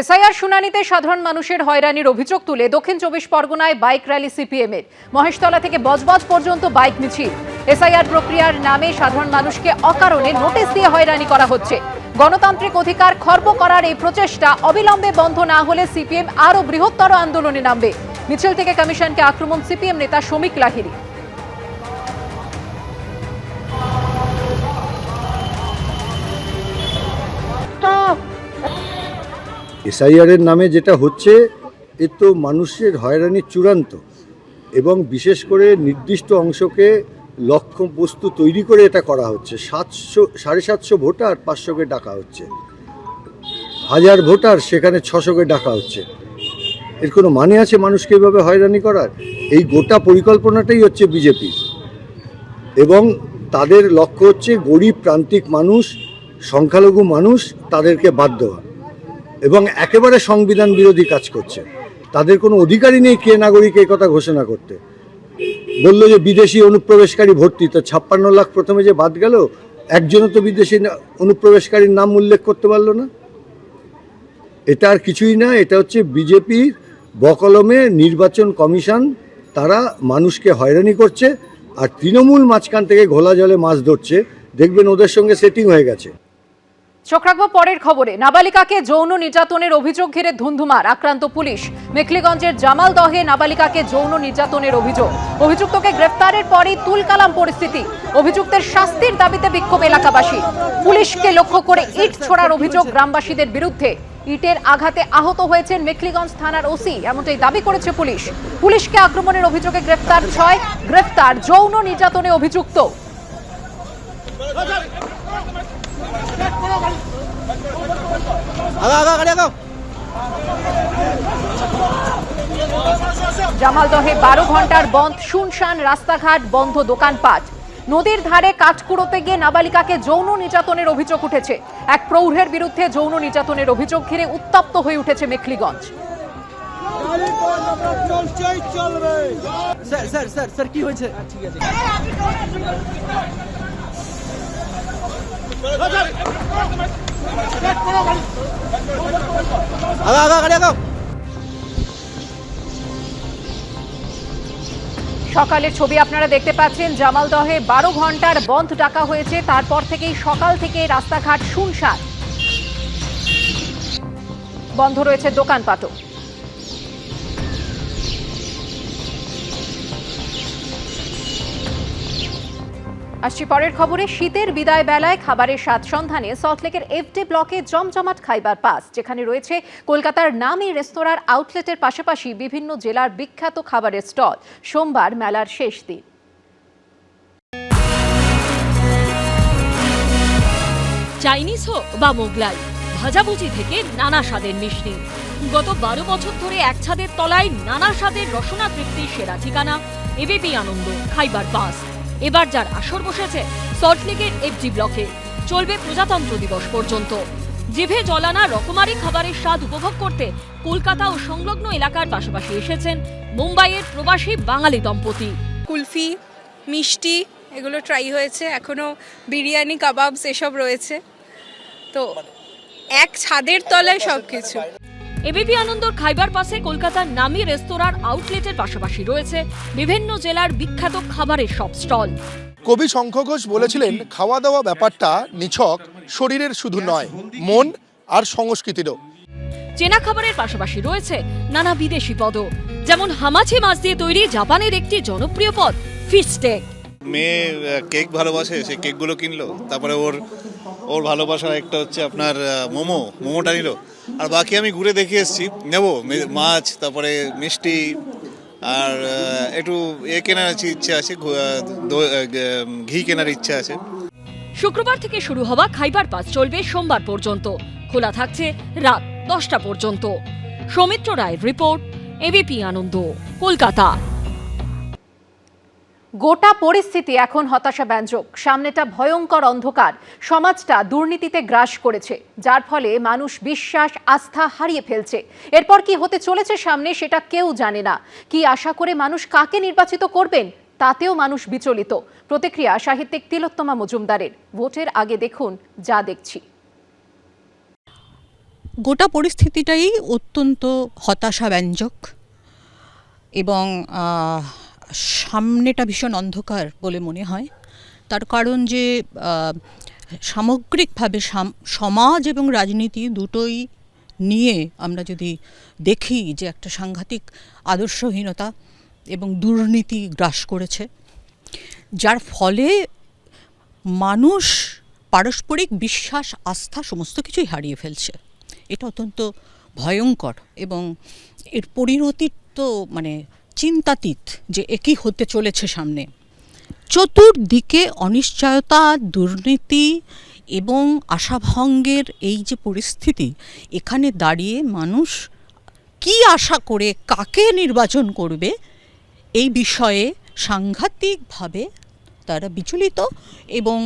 SIR শুনানিতে সাধারণ মানুষের হয়রানির অভিযোগ তুলে দক্ষিণ চব্বিশ পরগনায় বাইক র্যালি সিপিএম এর মহেশতলা থেকে বজবজ পর্যন্ত বাইক মিছিল। এসআইআর প্রক্রিয়ার নামে সাধারণ মানুষকে অকারণে নোটিশ দিয়ে হয়রানি করা হচ্ছে। গণতান্ত্রিক অধিকার খর্ব করার এই প্রচেষ্টা অবিলম্বে বন্ধ না হলে সিপিএম আরও বৃহত্তর আন্দোলনে নামবে। মিছিল থেকে কমিশনকে আক্রমণ সিপিএম নেতা শমিক লাহিড়ী। এসআইআর এর নামে যেটা হচ্ছে, এ তো মানুষের হয়রানি চূড়ান্ত এবং বিশেষ করে নির্দিষ্ট অংশকে লক্ষ্য বস্তু তৈরি করে এটা করা হচ্ছে। সাতশো, সাড়ে সাতশো ভোটার পাঁচশোকে ডাকা হচ্ছে। হাজার ভোটার সেখানে ছশোকে ডাকা হচ্ছে। এর কোনো মানে আছে মানুষকে এভাবে হয়রানি করার? এই গোটা পরিকল্পনাটাই হচ্ছে বিজেপি এবং তাদের লক্ষ্য হচ্ছে গরিব প্রান্তিক মানুষ, সংখ্যালঘু মানুষ, তাদেরকে বাদ দেওয়া। এবং একেবারে সংবিধান বিরোধী কাজ করছে। তাদের কোনো অধিকারই নেই কে নাগরিক এই কথা ঘোষণা করতে। বলল যে বিদেশি অনুপ্রবেশকারী ভর্তি, তো ছাপ্পান্ন লাখ প্রথমে যে বাদ গেল, একজনও তো বিদেশি অনুপ্রবেশকারীর নাম উল্লেখ করতে পারল না। এটা আর কিছুই না, এটা হচ্ছে বিজেপির বকলমে নির্বাচন কমিশন, তারা মানুষকে হয়রানি করছে, আর তৃণমূল মাঝখান থেকে ঘোলা জলে মাছ ধরছে। দেখবেন ওদের সঙ্গে সেটিং হয়ে গেছে। চোখ রাখব পরের খবরে। নাবালিকাকে যৌন নির্যাতনের অভিযোগ ঘিরে ধুন্ধুমার। আক্রান্ত পুলিশ। মেখলিগঞ্জের জামাল দহে নাবালিকাকে যৌন নির্যাতনের অভিযোগ। অভিযুক্তকে গ্রেফতারের পরই তুলকালাম পরিস্থিতি। অভিযুক্তের শাস্তির দাবিতে বিক্ষোভ এলাকাবাসী। পুলিশকে লক্ষ্য করে ইট ছোড়ার অভিযোগ গ্রামবাসীদের বিরুদ্ধে। ইটের আঘাতে আহত হয়েছেন মেখলিগঞ্জ থানার ওসি, এমনটাই দাবি করেছে পুলিশ। পুলিশকে আক্রমণের অভিযোগে গ্রেফতার ছয়। গ্রেফতার যৌন নির্যাতনে অভিযুক্ত। আগা আগা গাড়ি আগাও। জামালদহে বারো ঘণ্টার বন্ধ শুনশান রাস্তাঘাট বন্ধ দোকানপাট। নদীর ধারে কাঠ কুড়োতে গিয়ে নাবালিকাকে যৌন নির্যাতনের অভিযোগ উঠেছে। এক প্রৌঢ়ের বিরুদ্ধে যৌন নির্যাতনের অভিযোগ ঘিরে উত্তপ্ত হয়ে উঠেছে Mekhliganj. Sir sir sir sir কি হয়েছে? ঠিক আছে। আগা আগা গাড়ি আগাও। সকালের ছবি আপনারা দেখতে পাচ্ছেন, জামালদহে বারো ঘণ্টার বন্ধ ডাকা হয়েছে, তারপর থেকেই সকাল থেকে রাস্তাঘাট শুনশান। বন্ধ রয়েছে দোকানপাটও। আসছি পরের খবরে, শীতের বিদায় বেলায় খাবারের স্বাদ সন্ধানে সল্টলেকের এফডি ব্লকে জমজমাট খাইবার পাস, যেখানে রয়েছে কলকাতার নামী রেস্তোরাঁর আউটলেটের পাশাপাশি বিভিন্ন জেলার বিখ্যাত খাবারের স্টল। সোমবার মেলার শেষ দিন। চাইনিজ হোক বা মোগলাই, ভাজাভুজি থেকে নানা স্বাদের মিষ্টি। গত বারো বছর ধরে এক ছাদের তলায় নানা স্বাদের রসনা তৃপ্তির সেরা ঠিকানা, এবিপি আনন্দ, খাইবার পাস। এবার যার আসর বসেছে সল্টলেকের এফজি ব্লকে চলবে প্রজাতন্ত্র দিবস পর্যন্ত। জিভে জলানা রকমারি খাবারের স্বাদ উপভোগ করতে কলকাতা ও সংলগ্ন এলাকার পাশাপাশি এসেছেন মুম্বাইয়ের প্রবাসী বাঙালি দম্পতি। কুলফি, মিষ্টি, এগুলো ট্রাই হয়েছে। এখনও বিরিয়ানি, কাবাবস এসব রয়েছে। তো এক ছাদের তলায় সব কিছু এবিপি আনন্দর খাইবার পাশে কলকাতার নামী রেস্তোরাঁর আউটলেটের পাশাপাশি রয়েছে বিভিন্ন জেলার বিখ্যাত খাবারের সব স্টল। কবি শঙ্খ ঘোষ বলেছিলেন খাওয়া দাওয়া ব্যাপারটা নিছক শরীরের শুধু নয় মন আর সংস্কৃতিরও। চেনা খাবারের পাশাপাশি রয়েছে নানা বিদেশি পদও যেমন হামাছি মাছ দিয়ে তৈরি জাপানের একটি জনপ্রিয় পদ ফিশ স্টেক মেয়ে কেক ভালোবাসে, সে কেকগুলো কিনলো। তারপরে ওর ওর ভালোবাসা একটা হচ্ছে আপনার মোমো, মোমোটা নিল। আর বাকি আমি ঘুরে দেখে এসেছি। নেব মাছ, তারপরে মিষ্টি, আর একটু এ কেনার ইচ্ছে আছে ঘি কেনার ইচ্ছে আছে। শুক্রবার থেকে শুরু হওয়া খাইবার পাস চলবে সোমবার পর্যন্ত। খোলা থাকছে রাত দশটা পর্যন্ত। সৌমিত্র রায়ের রিপোর্ট, এবিপি আনন্দ, কলকাতা। গোটা পরিস্থিতি এখন হতাশাব্যঞ্জক। সামনেটা ভয়ঙ্কর অন্ধকার। সমাজটা দুর্নীতিতে গ্রাস করেছে। যার ফলে মানুষ বিশ্বাস, আস্থা হারিয়ে ফেলছে। এরপর কি হতে চলেছে সামনে সেটা কেউ জানে না। কি আশা করে মানুষ কাকে নির্বাচিত করবেন, তাতেও মানুষ বিচলিত। প্রতিক্রিয়া সাহিত্যিক তিলোত্তমা মজুমদারের। ভোটের আগে দেখুন যা দেখছি। গোটা পরিস্থিতিটাই অত্যন্ত হতাশাব্যঞ্জক। এবং সামনেটা ভীষণ অন্ধকার বলে মনে হয়। তার কারণ যে সামগ্রিকভাবে সাম- সমাজ এবং রাজনীতি দুটোই নিয়ে আমরা যদি দেখি যে একটা সাংঘাতিক আদর্শহীনতা এবং দুর্নীতি গ্রাস করেছে, যার ফলে মানুষ পারস্পরিক বিশ্বাস, আস্থা সমস্ত কিছুই হারিয়ে ফেলছে। এটা অত্যন্ত ভয়ঙ্কর এবং এর পরিণতি তো মানে চিন্তাতীত যে একই হতে চলেছে সামনে। চতুর্দিকে অনিশ্চয়তা, দুর্নীতি এবং আশাভঙ্গের এই যে পরিস্থিতি, এখানে দাঁড়িয়ে মানুষ কি আশা করে কাকে নির্বাচন করবে, এই বিষয়ে সাংঘাতিকভাবে তারা বিচলিত এবং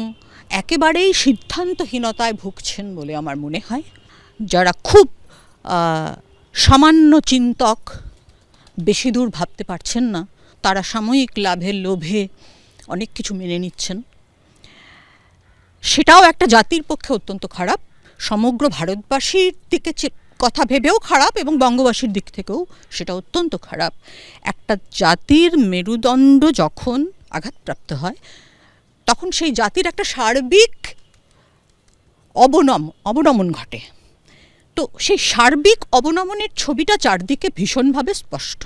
একেবারেই সিদ্ধান্তহীনতায় ভুগছেন বলে আমার মনে হয়। যারা খুব সামান্য চিন্তক বেশি দূর ভাবতে পারছেন না। তারা সাময়িক লাভের লোভে অনেক কিছু মেনে নিচ্ছেন। সেটাও একটা জাতির পক্ষে অত্যন্ত খারাপ। সমগ্র ভারতবাসীর দিকে কথা ভেবেও খারাপ এবং বঙ্গবাসীর দিক থেকেও সেটা অত্যন্ত খারাপ। একটা জাতির মেরুদণ্ড যখন আঘাতপ্রাপ্ত হয়, তখন সেই জাতির একটা সার্বিক অবনম অবনমন ঘটে। তো সেই সার্বিক অবনমনের ছবিটা চারদিকে ভীষণভাবে স্পষ্ট।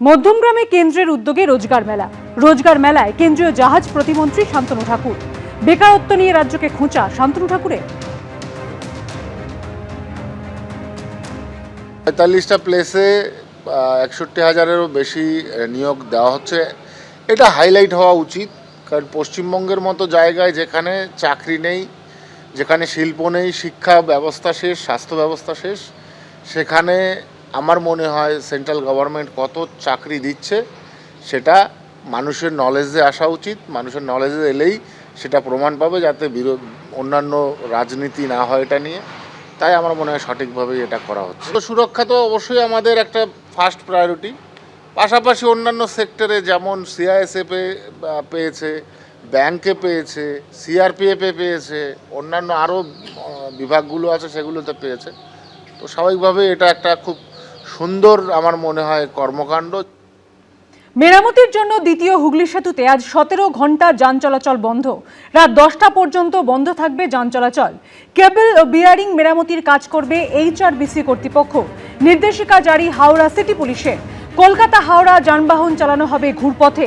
মধ্যমগ্রামে কেন্দ্রের উদ্যোগে রোজগার মেলা। রোজগার মেলায় কেন্দ্রীয় জাহাজ প্রতিমন্ত্রী শান্তনু ঠাকুর। বেকারত্ব নিয়ে রাজ্যকে খোঁচা শান্তনু ঠাকুরের। পঁয়তাল্লিশটা প্লেসে একষট্টি হাজারেরও বেশি নিয়োগ দেওয়া হচ্ছে। এটা হাইলাইট হওয়া উচিত কারণ পশ্চিমবঙ্গের মতো জায়গায় যেখানে চাকরি নেই যেখানে শিল্প নেই, শিক্ষা ব্যবস্থা শেষ, স্বাস্থ্য ব্যবস্থা শেষ, সেখানে আমার মনে হয় সেন্ট্রাল গভর্নমেন্ট কত চাকরি দিচ্ছে সেটা মানুষের নলেজে আসা উচিত। মানুষের নলেজে এলেই সেটা প্রমাণ পাবে যাতে অন্যান্য রাজনীতি না হয় এটা নিয়ে। তাই আমার মনে হয় সঠিকভাবেই এটা করা হচ্ছে। তো সুরক্ষা তো অবশ্যই আমাদের একটা ফার্স্ট প্রায়োরিটি পাশাপাশি অন্যান্য সেক্টরে যেমন সিআইএসএফে পেয়েছে ব্যাংকে পেয়েছে সিআরপিএফে পেয়েছে, অন্যান্য আরও বিভাগগুলো আছে সেগুলোতে পেয়েছে। তো স্বাভাবিকভাবে এটা একটা খুব সুন্দর আমার মনে হয় কর্মকাণ্ড। মেরামতির জন্য দ্বিতীয় হুগলি সেতুতে আজ সতেরো ঘণ্টা যান চলাচল বন্ধ। রাত দশটা পর্যন্ত বন্ধ থাকবে যান চলাচল। কেবল ও বিয়ারিং মেরামতির কাজ করবে এইচআরবিসি কর্তৃপক্ষ। নির্দেশিকা জারি হাওড়া সিটি পুলিশের। কলকাতা হাওড়া যানবাহন চালানো হবে ঘুরপথে।